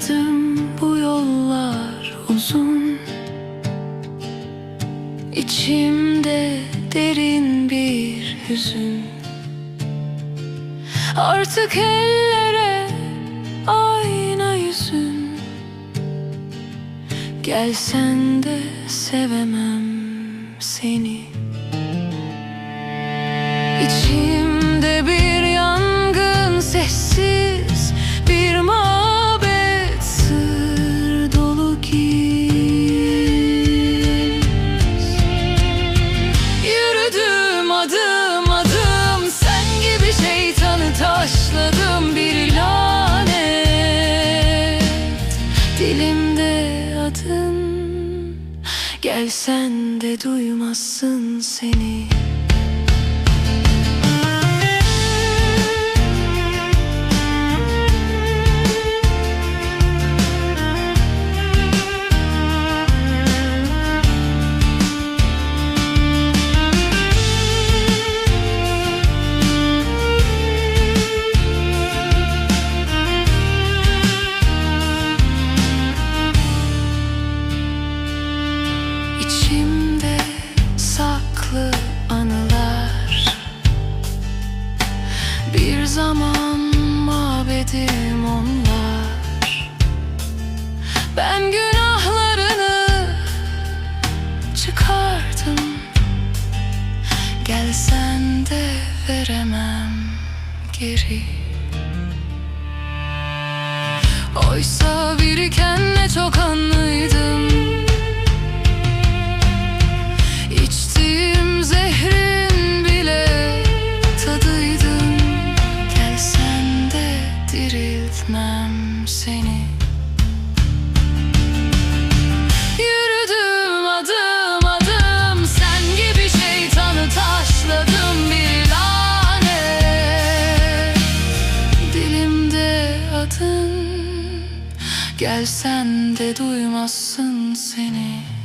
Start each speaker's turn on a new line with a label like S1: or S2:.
S1: Anladım bu yollar uzun. İçimde derin bir hüzün. Artık ellere ayna yüzün. Gelsen de sevemem seni. İçim Gelsen de duymazsın seni İçimde saklı anılar. Bir zaman mabedim onlar. Ben günahlarını çıkardım. Gelsen de veremem geri. Oysa biriken ne çok anlıydım Dilimde adın Gelsen de duymazsın seni